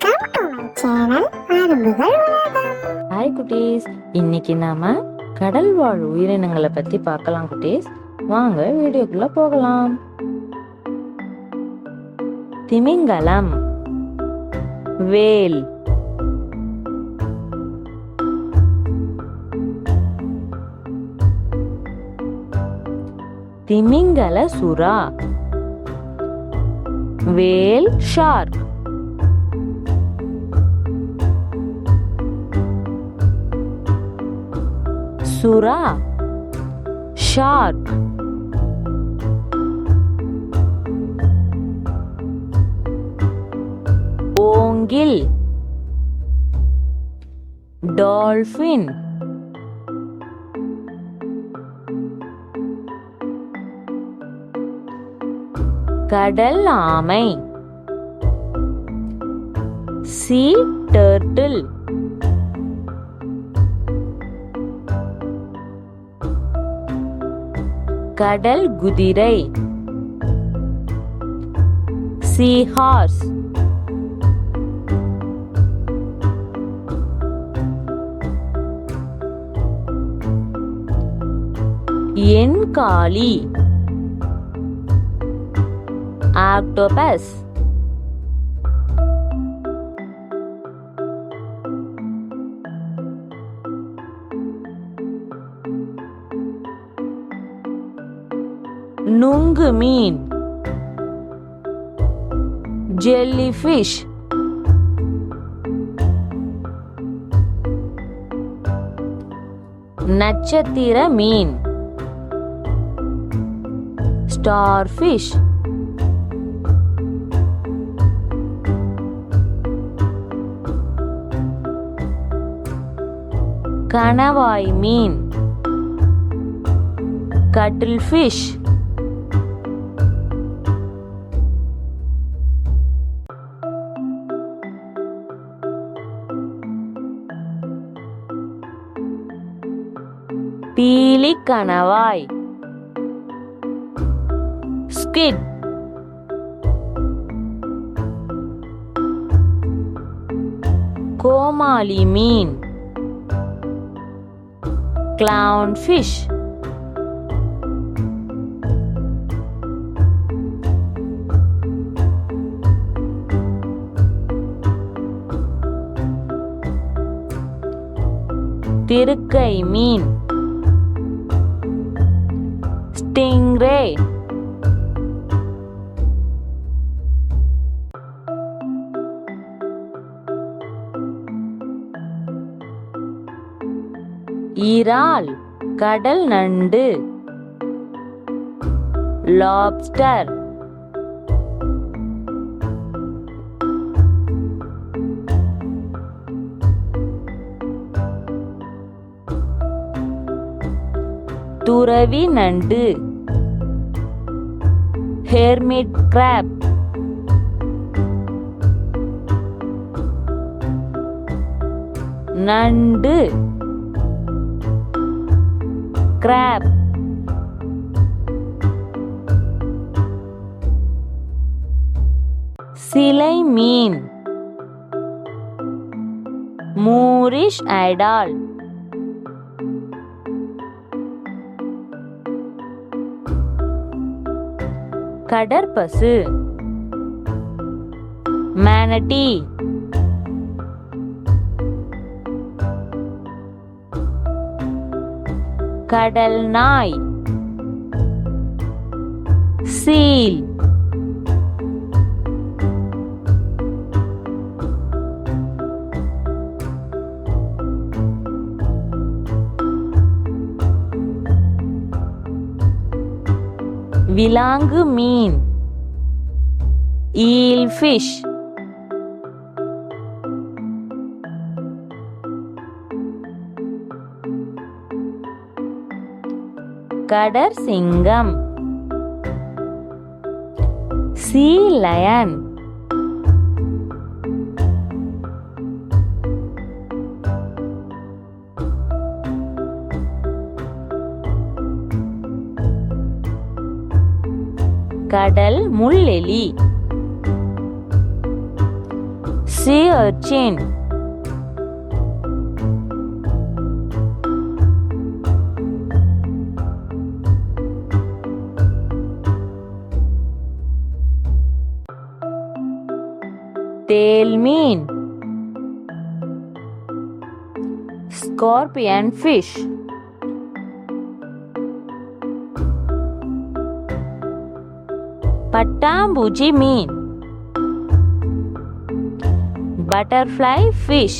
Welcome to my channel அரும்புகள் உலகம். Hi குட்டீஸ். இன்னைக்கு நாம கடல் வாழ் உயிரினங்களை பத்தி பார்க்கலாம் குட்டீஸ். வாங்க வீடியோக்குள்ள போகலாம். திமிங்கலம். வேல். திமிங்கல சுறா. Whale shark. சுறா ஷார்க் ஓங்கில். டால்ஃபின். கடல் ஆமை. Sea turtle. கடல் குதிரை. சீஹார்ஸ் என்காளி ஆக்டோபஸ் நுங்கு மீன். ஜெல்லிஃபிஷ். நட்சத்திர மீன். ஸ்டார்ஃபிஷ். கணவாய் மீன். கட்டில் ஃபிஷ் கணவாய் ஸ்கிட் கோமாளி மீன். கிளவுன் ஃபிஷ் திருக்கை மீன். ஸ்டிங்ரே இறால் கடல் நண்டு. லாப்ஸ்டர் துறவி நண்டு. Hermit crab. நண்டு. கிராப். சிலை மீன். Moorish idol. கடற்பசு. மேனட்டி. கடல் நாய் சீல். விலாங்கு மீன். eel fish கடற் சிங்கம் சீ கடல் முள்ளெலி sea urchin தேல் மீன் scorpion fish பட்டாம்பூச்சி மீன் butterfly fish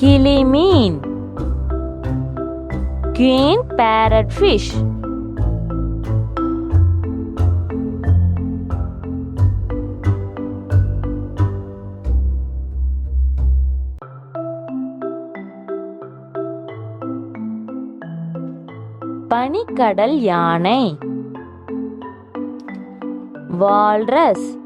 கிளி மீன் queen parrot fish பனிக்கடல் யானை. வால்ரஸ்.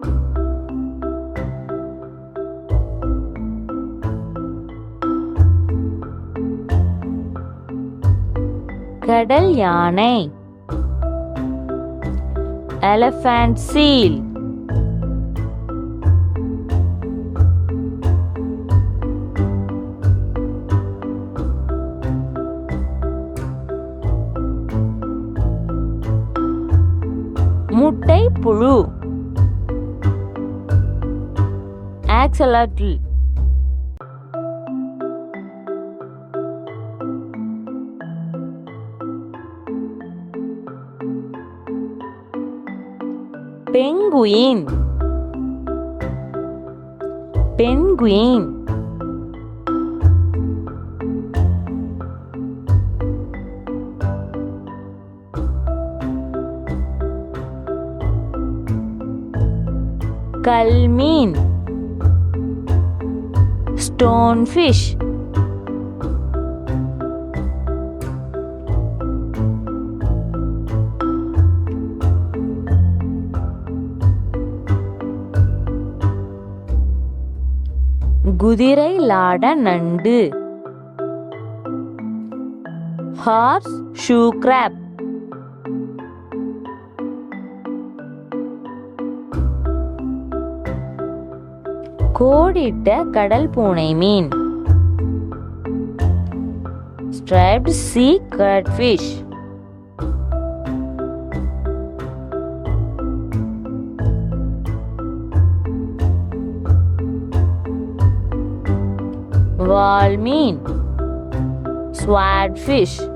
கடல் யானை. Elephant seal. axolotl Penguin. Penguin. Calmin stonefish குதிரை லாட நண்டு. ஹார்ஸ் ஷூ கிராப் கோடிட்ட கடல் பூனை மீன். ஸ்ட்ரைப்ட் சீ கட்ஃபிஷ் வால் மீன் ஸ்வாட் ஃபிஷ்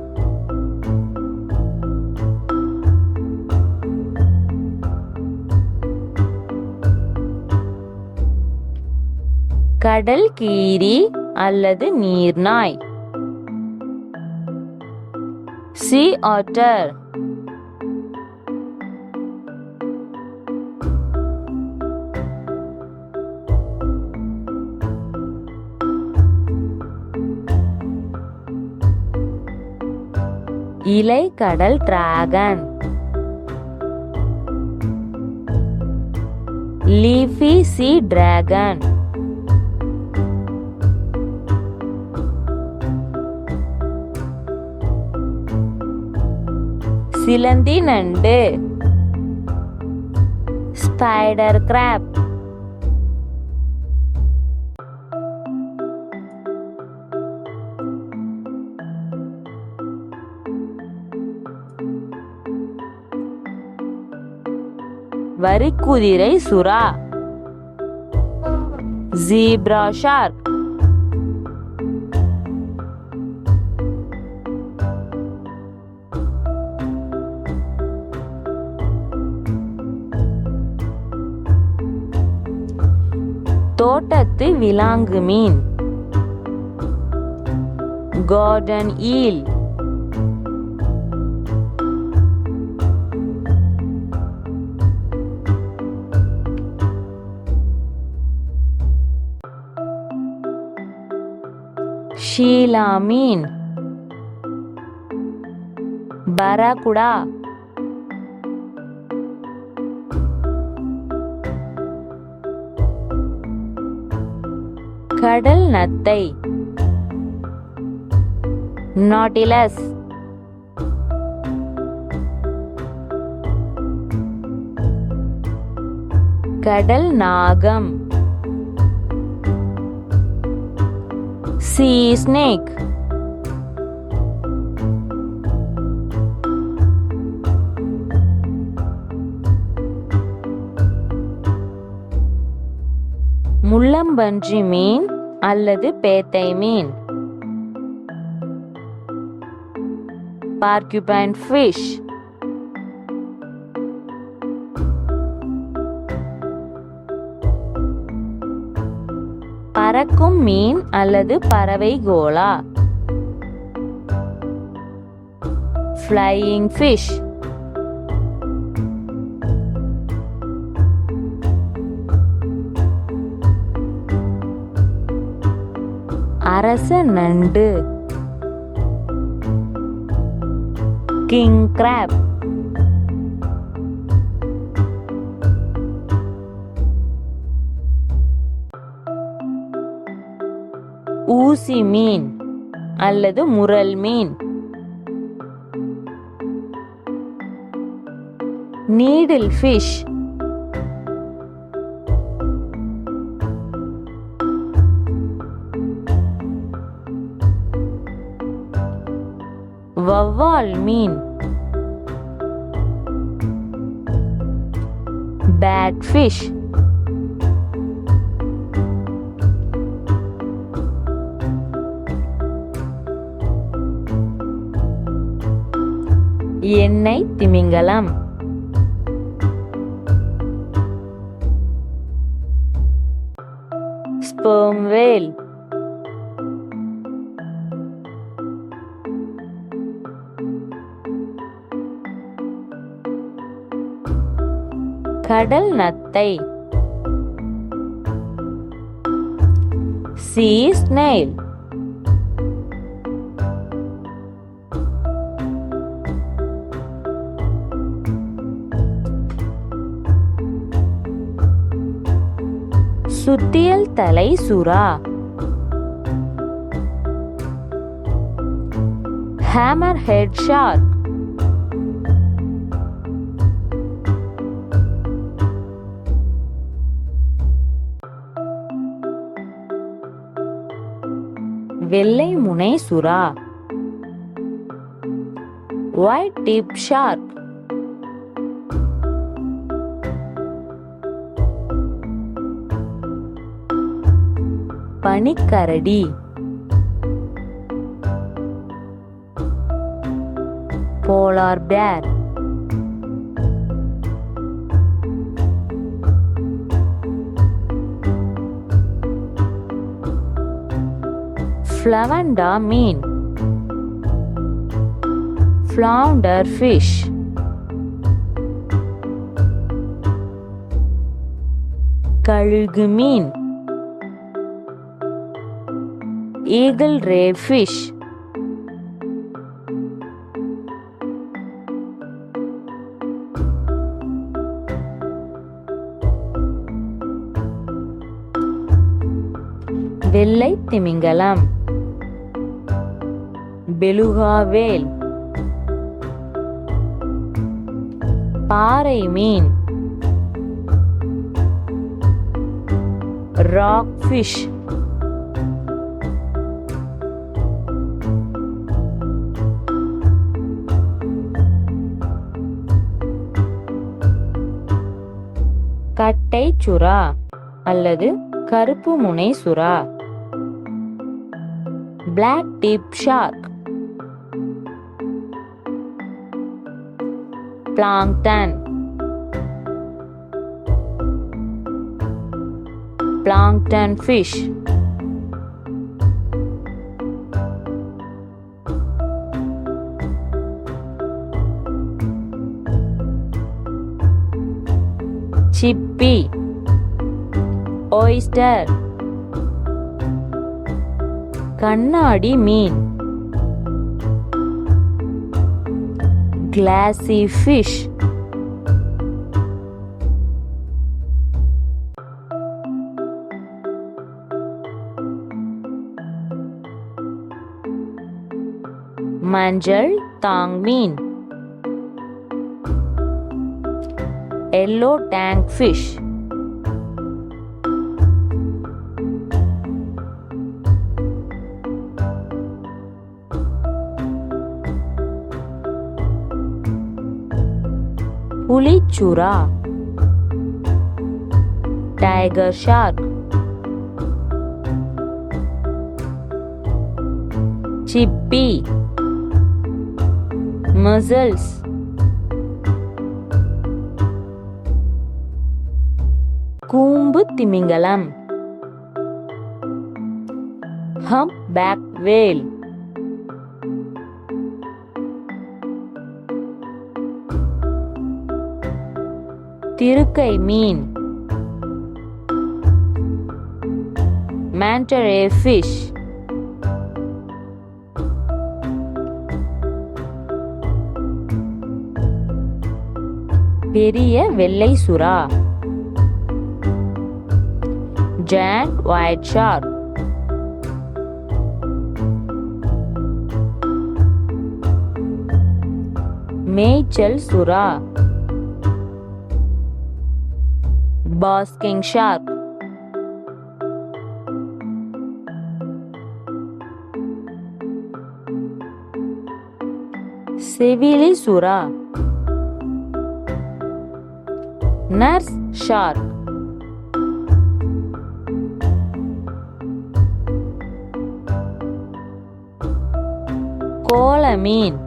கடல் கீரி அல்லது நீர்நாய். சி ஆட்டர் இலை கடல் டிராகன் லீஃபி சி டிராகன் சிலந்தி நண்டு ஸ்பைடர் கிராப் வரிக்குதிரை சுறா. ஜீப்ரா ஷார்க் தோட்டத்து விலாங்கு மீன். Garden eel. ஷீலா மீன். பராகுடா. கடல் நத்தை. நாட்டிலஸ் கடல் நாகம். சீ ஸ்னேக் முள்ளம்பன்றி மீன். அல்லது பேத்தை மீன் பார்க்யூபைன் ஃபிஷ் பறக்கும் மீன் அல்லது பறவை கோலா. ஃப்ளையிங் ஃபிஷ் அரச நண்டு. கிங் கிராப் ஊசி மீன் அல்லது முரல் மீன். நீடில் ஃபிஷ் வவ்வால் மீன் பேட் ஃபிஷ் எண்ணெய் திமிங்கலம். ஸ்பெர்ம் வேல் கடல் நத்தை. சீ ஸ்னெயில் சுத்தியல் தலை சுறா. ஹேமர் ஹெட் ஷார்க் வெள்ளை முனை சுறா. ஒயிட் டிப் ஷார்க் பனிக்கரடி. போலார் பேர் ஃப்ளவண்டா மீன் ஃப்ளவுண்டர் ஃபிஷ் கழுகு மீன். ஈகிள் ரே ஃபிஷ் வெள்ளை திமிங்கலம். பெலுகாவேல். பாறை மீன். ராக் ஃபிஷ் கட்டை சுறா அல்லது கருப்பு முனை சுறா black tip shark. Plankton. Plankton fish. Chippy. Oyster. கண்ணாடி மீன். கிளாசி ஃபிஷ் மஞ்சள் தாங் மீன். Yellow tang fish புலிச்சுறா tiger shark சிப்பி மசில்ஸ் கூம்பு திமிங்கலம் ஹம்ப் பேக் வேல் திருக்கை மீன். மேண்டரே ஃபிஷ் பெரிய வெள்ளை சுறா. ஜாண்ட் ஒயிட் ஷார்க் மேய்ச்சல் சுறா. பாஸ்கிங் ஷார்க் செவிலி சுறா நர்ஸ் ஷார்க் கோல மீன்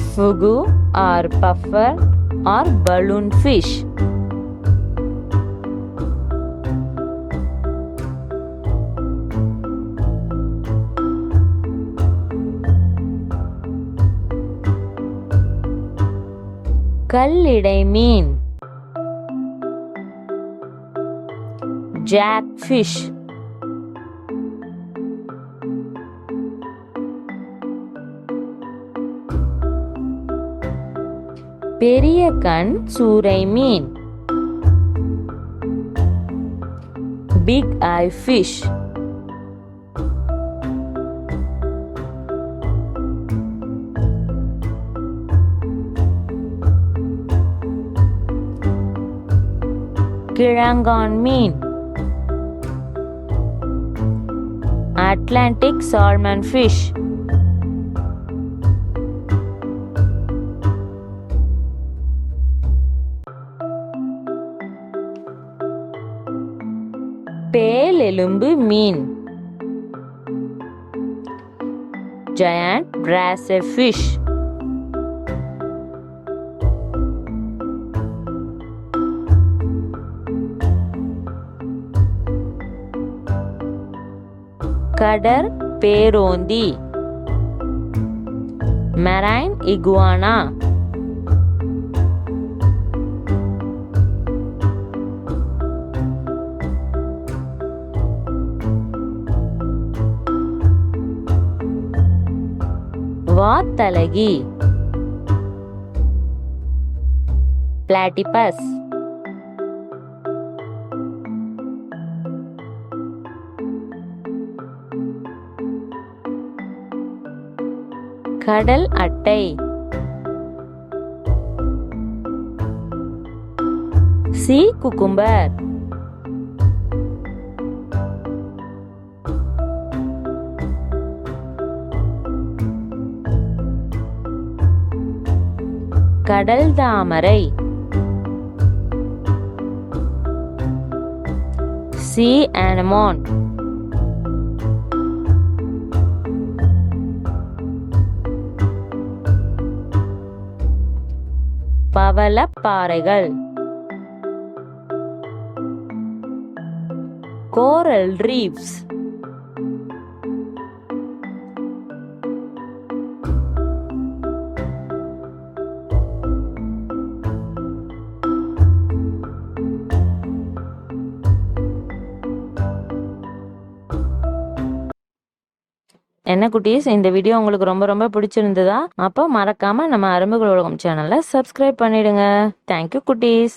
fugu or puffer or balloon fish கல்லிடை மீன். ஜாக் ஃபிஷ் பெரிய கண் சூறை மீன். பிக் ஐ ஃபிஷ் கிழங்கான் மீன் அட்லாண்டிக் சால்மன் ஃபிஷ் எலும்பு மீன். Giant brasse fish. கடற் பேரோந்தி மெரைன் இகுவானா வாத்தலகி பிளாட்டிபஸ் கடல் அட்டை சி குக்கும்பர் கடல் தாமரை. சி அனமோன் பவளப்பாறைகள். கோரல் ரீவ்ஸ் என்ன குட்டீஸ் இந்த வீடியோ உங்களுக்கு ரொம்ப ரொம்ப பிடிச்சிருந்ததா? அப்போ மறக்காம நம்ம அரும்புகள் உலகம் சேனலை சப்ஸ்கிரைப் பண்ணிடுங்க. தேங்க்யூ குட்டீஸ்.